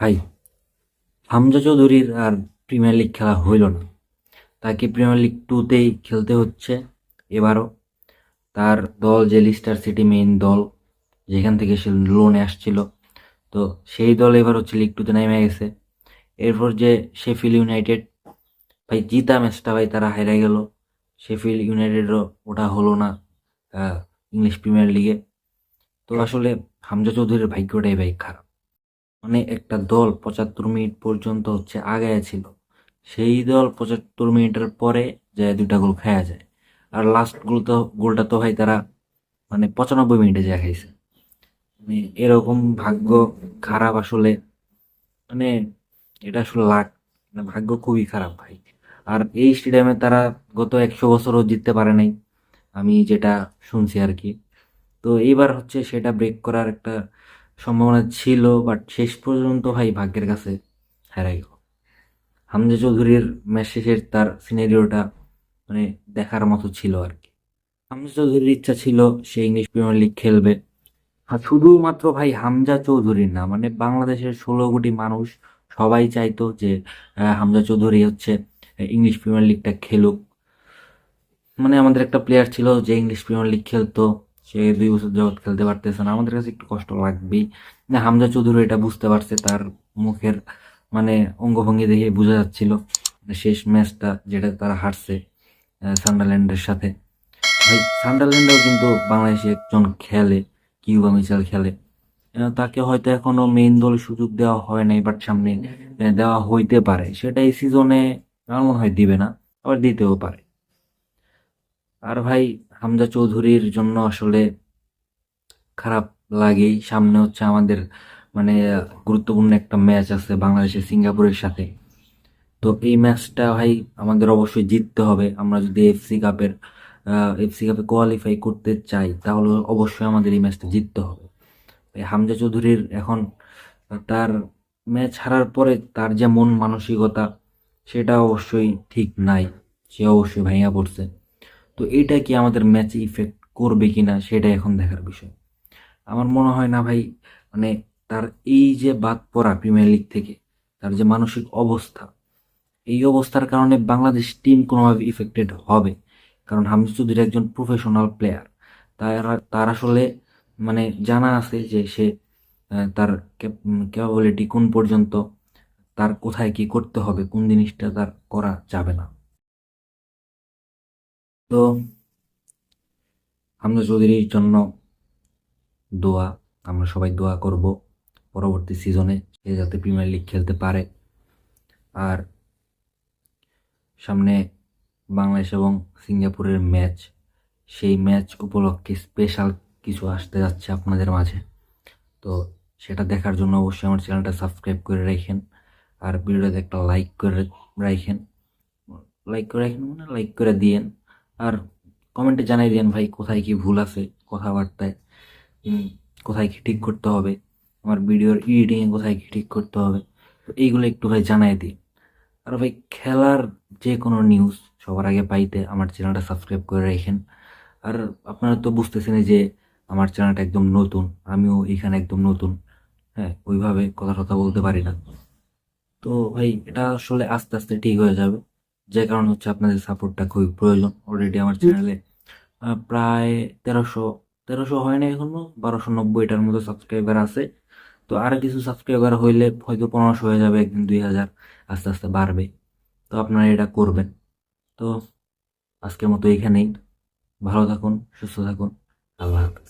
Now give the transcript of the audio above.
ভাই, হামজা চৌধুরীর আর premier league খেলা হইল না। তাকে প্রিমিয়ার লিগ টুতেই খেলতে হচ্ছে এবারও। তার দল যে লিস্টার সিটি মেইন দল, যেখান থেকে সে লোনে আসছিল। তো সেই দল এবার হচ্ছে লিগ টুতে নেমে গেছে। এরপর যে শেফিল ইউনাইটেড ভাই, জিতা ম্যাচটা ভাই তারা হারিয়ে গেল। শেফিল ইউনাইটেডও ওটা হলো না ইংলিশ প্রিমিয়ার লিগে তো আসলে হামজা চৌধুরীর ভাগ্যটাই ভাই খারাপ। মানে একটা দল পঁচাত্তর মিনিট পর্যন্ত হচ্ছে আগায় ছিল। সেই দল পঁচাত্তর মিনিটের পরে যায় দুটা গোল খাওয়া যায়। আর লাস্ট গোল তো, গোলটা তো ভাই তারা মানে পঁচানব্বই মিনিটে যা খাইছে। মানে এরকম ভাগ্য খারাপ আসলে মানে এটা আসলে লাক মানে ভাগ্য খুবই খারাপ ভাই। আর এই স্টেডিয়ামে তারা গত একশো বছরও জিততে পারে নাই, আমি যেটা শুনছি আর কি। তো এইবার হচ্ছে সেটা ব্রেক করার একটা সম্ভাবনা ছিল বাট শেষ পর্যন্ত ভাই ভাগ্যের কাছে হারাই গেল। হামজা চৌধুরীর ম্যাচ শেষের তার সিনারিওটা মানে দেখার মতো ছিল আর কি। হামজা চৌধুরীর ইচ্ছা ছিল সে ইংলিশ প্রিমিয়ার লিগ খেলবে। আর শুধুমাত্র ভাই হামজা চৌধুরীর না মানে বাংলাদেশের ষোলো কোটি মানুষ সবাই চাইতো যে হামজা চৌধুরী হচ্ছে ইংলিশ প্রিমিয়ার লিগটা খেলুক। মানে আমাদের একটা প্লেয়ার ছিল যে ইংলিশ প্রিমিয়ার লিগ খেলতো। সে দুই বছর জগৎ খেলতে পারতেছে না। আমাদের কাছে একটু কষ্ট লাগবেই। না, হামজা চৌধুরী এটা বুঝতে পারছে, তার মুখের মানে অঙ্গভঙ্গি দেখে বোঝা যাচ্ছিল। শেষ ম্যাচটা যেটা তারা হারছে সান্ডারল্যান্ডের সাথে। ভাই, সান্ডারল্যান্ডেও কিন্তু বাংলাদেশে একজন খেলে, কিউবা মিচেল খেলে। তাকে হয়তো এখনও মেইন দলে সুযোগ দেওয়া হয় নাই বাট সামনে দেওয়া হইতে পারে। সেটা এই সিজনে আমার মনে হয় দিবে না, আবার দিতেও পারে। আর ভাই, হামজা চৌধুরীর জন্য আসলে খারাপ লাগেই। সামনে হচ্ছে আমাদের মানে গুরুত্বপূর্ণ একটা ম্যাচ আছে বাংলাদেশের সিঙ্গাপুরের সাথে। তো এই ম্যাচটা ভাই, আমাদের অবশ্যই জিততে হবে। আমরা যদি এফসি কাপের এফসি কাপে কোয়ালিফাই করতে চাই, তাহলে অবশ্যই আমাদের এই ম্যাচটা জিততে হবে। হামজা চৌধুরীর এখন তার ম্যাচ হারার পরে তার যে মন মানসিকতা, সেটা অবশ্যই ঠিক নাই। সে অবশ্যই ভাইয়া পড়ছে। তো এটা কি আমাদের ম্যাচে ইফেক্ট করবে কিনা সেটা এখন দেখার বিষয়। আমার মনে হয় না ভাই মানে তার এই যে বাদ পড়া প্রিমিয়ার লিগ থেকে, তার যে মানসিক অবস্থা, এই অবস্থার কারণে বাংলাদেশ টিম কোনোভাবে ইফেক্টেড হবে। কারণ হামজা চৌধুরী একজন প্রফেশনাল প্লেয়ার তার তার আসলে মানে জানা আছে যে সে তার ক্যাপাবিলিটি কোন পর্যন্ত, তার কোথায় কি করতে হবে, কোন জিনিসটা তার করা যাবে না। তো হামজা চৌধুরীর জন্য দোয়া, আমরা সবাই দোয়া করব। পরবর্তী সিজনে সে যাতে প্রিমিয়ার লিগ খেলতে পারে। আর সামনে বাংলাদেশ এবং সিঙ্গাপুরের ম্যাচ সেই ম্যাচ উপলক্ষে স্পেশাল কিছু আসতে যাচ্ছে আপনাদের মাঝে। তো সেটা দেখার জন্য অবশ্যই আমার চ্যানেলটা সাবস্ক্রাইব করে রাখেন। আর ভিডিওটাতে একটা লাইক করে রাখেন। লাইক করে রাখেন মানে লাইক করে দিয়েন। আর কমেন্টে জানাই দিয়েন ভাই কোথায় কি ভুল আছে কথাবার্তায় কোথায় কি ঠিক করতে হবে, আমার ভিডিওর এডিটিংয়ে কোথায় কি ঠিক করতে হবে, তো এইগুলো একটু ভাই জানাই দিন। আর ভাই খেলার যে কোনো নিউজ সবার আগে পাইতে আমার চ্যানেলটা সাবস্ক্রাইব করে রাখেন। আর আপনারা তো বুঝতেছেন যে আমার চ্যানেলটা একদম নতুন, আমিও এখানে একদম নতুন হ্যাঁ ওইভাবে কথা টথা বলতে পারি না। তো ভাই এটা আসলে আস্তে আস্তে ঠিক হয়ে যাবে। যে কারণে হচ্ছে আপনাদের সাপোর্টটা খুবই প্রয়োজন অলরেডি আমার চ্যানেলে প্রায় তেরোশো তেরোশো হয় না এখনও বারোশো নব্বইটার মতো সাবস্ক্রাইবার আছে। তো আর কিছু সাবস্ক্রাইবার হইলে হয়তো পনেরোশো হয়ে যাবে একদিন দুই হাজার আস্তে আস্তে বাড়বে। তো আপনারা এটা করবেন। তো আজকের মতো এখানেই। ভালো থাকুন সুস্থ থাকুন। আল্লাহ হাফেজ।